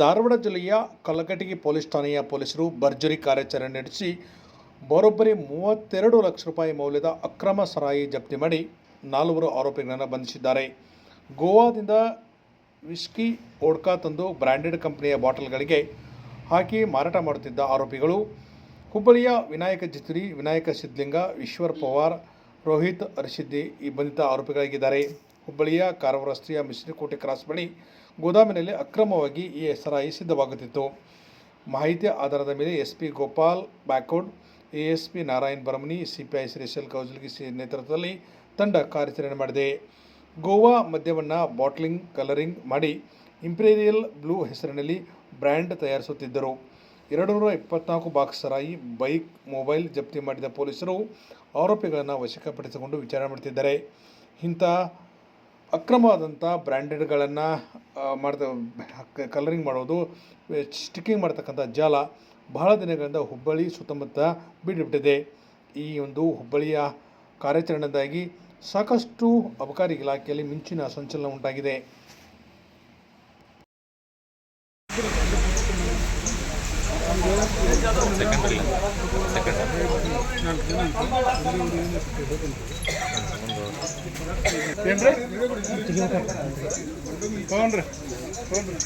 ಧಾರವಾಡ ಜಿಲ್ಲೆಯ ಕಲಘಟಗಿ ಪೊಲೀಸ್ ಠಾಣೆಯ ಪೊಲೀಸರು ಭರ್ಜರಿ ಕಾರ್ಯಾಚರಣೆ ನಡೆಸಿ ಬರೋಬ್ಬರಿ ಮೂವತ್ತೆರಡು ಲಕ್ಷ ರೂಪಾಯಿ ಮೌಲ್ಯದ ಅಕ್ರಮ ಸರಾಯಿ ಜಪ್ತಿ ಮಾಡಿ ನಾಲ್ವರು ಆರೋಪಿಗಳನ್ನು ಬಂಧಿಸಿದ್ದಾರೆ. ಗೋವಾದಿಂದ ವಿಸ್ಕಿ ಓಡ್ಕಾ ತಂದು ಬ್ರ್ಯಾಂಡೆಡ್ ಕಂಪನಿಯ ಬಾಟಲ್ಗಳಿಗೆ ಹಾಕಿ ಮಾರಾಟ ಮಾಡುತ್ತಿದ್ದ ಆರೋಪಿಗಳು ಹುಬ್ಬಳ್ಳಿಯ ವಿನಾಯಕ ಜಿತ್ರಿ, ವಿನಾಯಕ ಸಿದ್ಲಿಂಗ ಈಶ್ವರ್ ಪವಾರ್, ರೋಹಿತ್ ಅರ್ಷಿದ್ದಿ ಈ ಬಂಧಿತ ಆರೋಪಿಗಳಾಗಿದ್ದಾರೆ. ಹುಬ್ಬಳ್ಳಿಯ ಕಾರವಾರ ರಸ್ತೆಯ ಮಿಶ್ರಿಕೋಟೆ ಕ್ರಾಸ್ ಬಳಿ ಗೋದಾಮಿನಲ್ಲಿ ಅಕ್ರಮವಾಗಿ ಈ ಸರಾಯಿ ಸಿದ್ಧವಾಗುತ್ತಿತ್ತು. ಮಾಹಿತಿ ಆಧಾರದ ಮೇಲೆ S P Gopal Byakod A S P Narayan Baramani, CPI Shrishail Kaujalgi ನೇತೃತ್ವದಲ್ಲಿ ತಂಡ ಕಾರ್ಯಾಚರಣೆ ಮಾಡಿದೆ. ಗೋವಾ ಮದ್ಯವನ್ನು ಬಾಟ್ಲಿಂಗ್, ಕಲರಿಂಗ್ ಮಾಡಿ ಇಂಪೀರಿಯಲ್ ಬ್ಲೂ ಹೆಸರಿನಲ್ಲಿ ಬ್ರ್ಯಾಂಡ್ ತಯಾರಿಸುತ್ತಿದ್ದರು. ಎರಡು ನೂರ ಇಪ್ಪತ್ನಾಲ್ಕು ಬಾಕ್ಸ್ ಸರಾಯಿ ಬೈಕ್, ಮೊಬೈಲ್ ಜಪ್ತಿ ಮಾಡಿದ ಪೊಲೀಸರು ಆರೋಪಿಗಳನ್ನು ವಶಪಡಿಸಿಕೊಂಡು ವಿಚಾರಣೆ ಮಾಡುತ್ತಿದ್ದಾರೆ ಇಂಥ ಅಕ್ರಮವಾದಂಥ ಬ್ರ್ಯಾಂಡೆಡ್ಗಳನ್ನು ಮಾಡ್ತ ಕಲರಿಂಗ್ ಮಾಡೋದು ಸ್ಟಿಕ್ಕಿಂಗ್ ಮಾಡ್ತಕ್ಕಂಥ ಜಾಲ ಬಹಳ ದಿನಗಳಿಂದ ಹುಬ್ಬಳ್ಳಿ ಸುತ್ತಮುತ್ತ ಬೀಡುಬಿಟ್ಟಿದೆ ಈ ಒಂದು ಹುಬ್ಬಳ್ಳಿಯ ಕಾರ್ಯಾಚರಣೆಯಿಂದಾಗಿ ಸಾಕಷ್ಟು ಅಬಕಾರಿ ಇಲಾಖೆಯಲ್ಲಿ ಮಿಂಚಿನ ಸಂಚಲನ ಉಂಟಾಗಿದೆ. ಏನ್ರಿ ತೊಗೊಂಡ್ರಿ ತೊಗೊಂಡ್ರಿ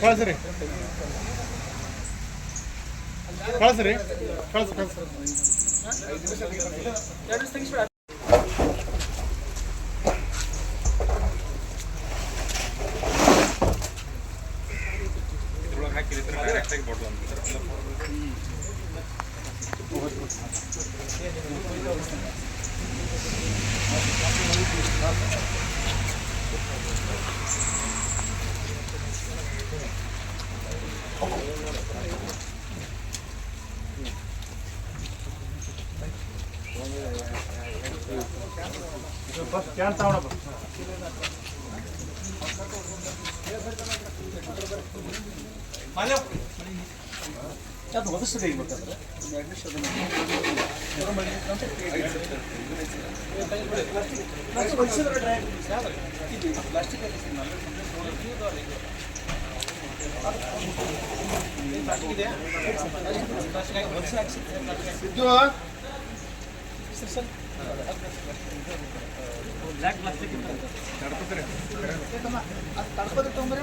ಕಳಿಸ್ರಿ ಕಳಿಸ್ರಿ ಕಳ್ಸಿ ಕಳ್ಸಿ ಕ್ಯಾನ್ ಅದು ಹೊದಿಸೋದು ಹೇಗೆ ಗೊತ್ತಂದ್ರೆ admission plastic plastic black plastic ತಡ್ಕೋತಾರೆ ತಡ್ಕೋದ್ರೆ ತೊಂಬರೇ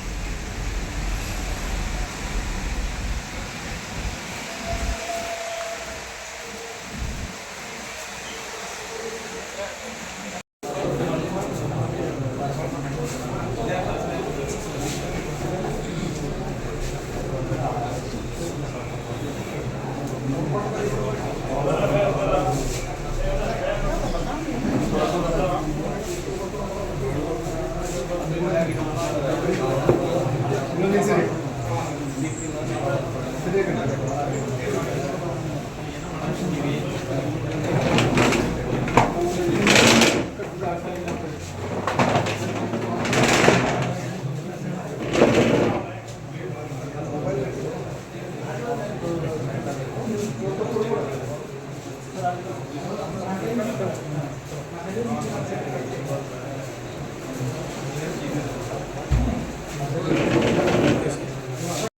ということで。